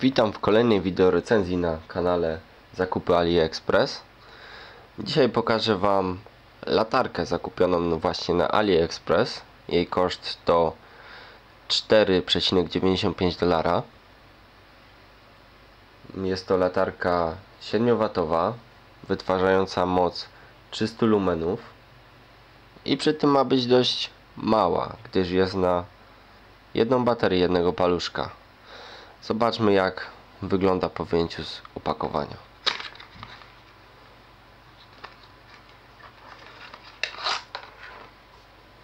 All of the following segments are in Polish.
Witam w kolejnej wideo recenzji na kanale Zakupy AliExpress. Dzisiaj pokażę Wam latarkę zakupioną właśnie na AliExpress. Jej koszt to 4,95 dolara. Jest to latarka 7W, wytwarzająca moc 300 lumenów i przy tym ma być dość mała, gdyż jest na jedną baterię jednego paluszka. Zobaczmy jak wygląda po wyjęciu z opakowania.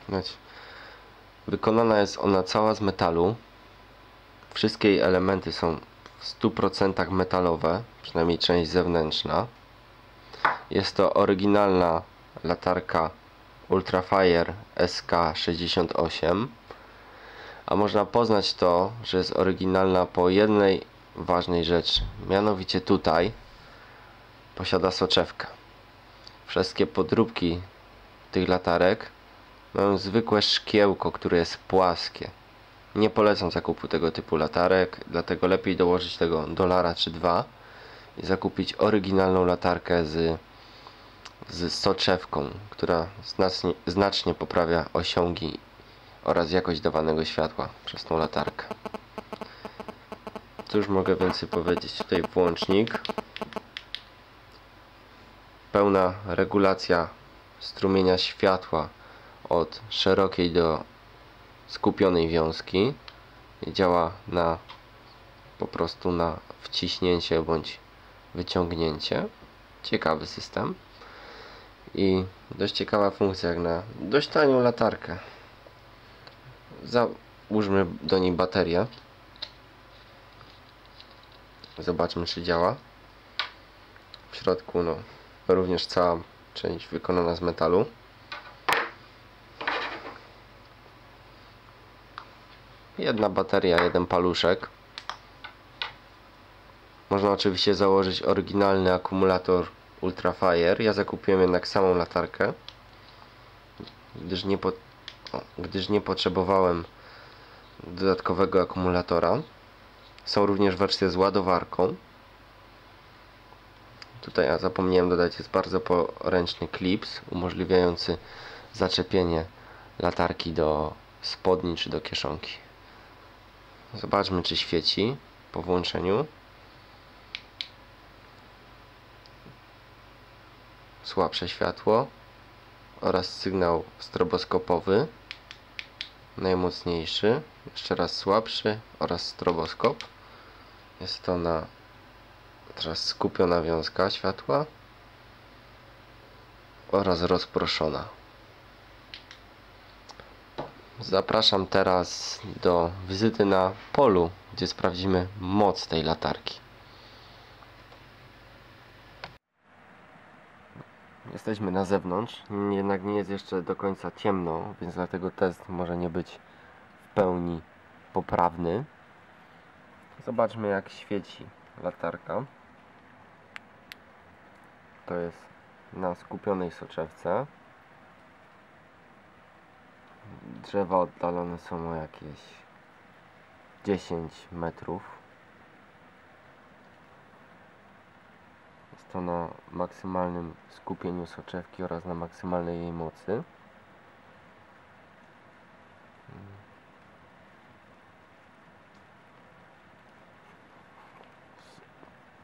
Znaczy, wykonana jest ona cała z metalu. Wszystkie jej elementy są w 100% metalowe, przynajmniej część zewnętrzna. Jest to oryginalna latarka Ultrafire SK68 a można poznać to, że jest oryginalna po jednej ważnej rzeczy. Mianowicie tutaj posiada soczewkę. Wszystkie podróbki tych latarek mają zwykłe szkiełko, które jest płaskie. Nie polecam zakupu tego typu latarek, dlatego lepiej dołożyć tego dolara czy dwa i zakupić oryginalną latarkę z, z soczewką, która znacznie, znacznie poprawia osiągi oraz jakość dawanego światła przez tą latarkę. Cóż mogę więcej powiedzieć? Tutaj włącznik. Pełna regulacja strumienia światła od szerokiej do skupionej wiązki. Działa na po prostu na wciśnięcie bądź wyciągnięcie. Ciekawy system. I dość ciekawa funkcja jak na dość tanią latarkę załóżmy do niej baterię. Zobaczmy czy działa. W środku no również cała część wykonana z metalu. Jedna bateria, jeden paluszek. Można oczywiście założyć oryginalny akumulator Ultrafire ja zakupiłem jednak samą latarkę gdyż nie, po, gdyż nie potrzebowałem dodatkowego akumulatora. Są również wersje z ładowarką. Tutaj ja zapomniałem dodać, jest bardzo poręczny klips umożliwiający zaczepienie latarki do spodni czy do kieszonki. Zobaczmy czy świeci po włączeniu. Słabsze światło oraz sygnał stroboskopowy najmocniejszy jeszcze raz słabszy oraz stroboskop. Jest to na teraz skupiona wiązka światła oraz rozproszona. Zapraszam teraz do wizyty na polu gdzie sprawdzimy moc tej latarki Jesteśmy na zewnątrz, jednak nie jest jeszcze do końca ciemno, więc dlatego test może nie być w pełni poprawny. Zobaczmy jak świeci latarka. To jest na skupionej soczewce. Drzewa oddalone są o jakieś 10 metrów to na maksymalnym skupieniu soczewki oraz na maksymalnej jej mocy.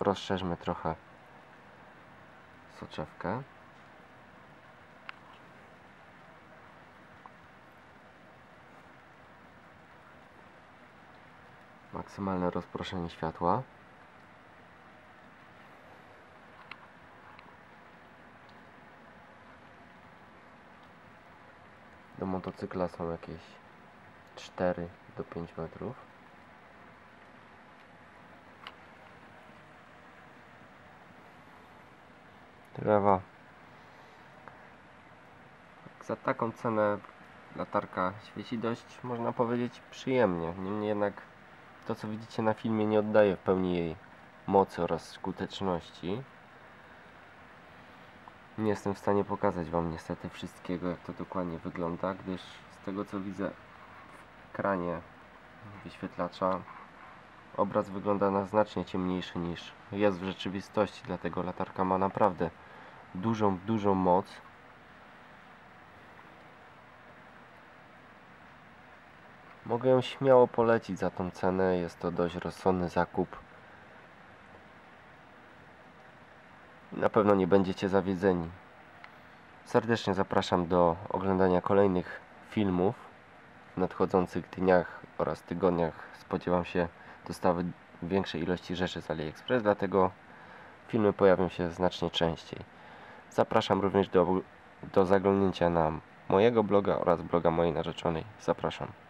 Rozszerzmy trochę soczewkę. Maksymalne rozproszenie światła. Do motocykla są jakieś 4 do 5 metrów Drzewa za taką cenę latarka świeci dość, można powiedzieć, przyjemnie. Niemniej jednak to, co widzicie na filmie, nie oddaje w pełni jej mocy oraz skuteczności. Nie jestem w stanie pokazać Wam niestety wszystkiego, jak to dokładnie wygląda, gdyż z tego co widzę w ekranie wyświetlacza obraz wygląda na znacznie ciemniejszy niż jest w rzeczywistości, dlatego latarka ma naprawdę dużą, dużą moc. Mogę ją śmiało polecić za tą cenę, jest to dość rozsądny zakup. Na pewno nie będziecie zawiedzeni. Serdecznie zapraszam do oglądania kolejnych filmów. W nadchodzących dniach oraz tygodniach spodziewam się dostawy większej ilości rzeczy z AliExpress, dlatego filmy pojawią się znacznie częściej. Zapraszam również do, do zaglądnięcia na mojego bloga oraz bloga mojej narzeczonej. Zapraszam.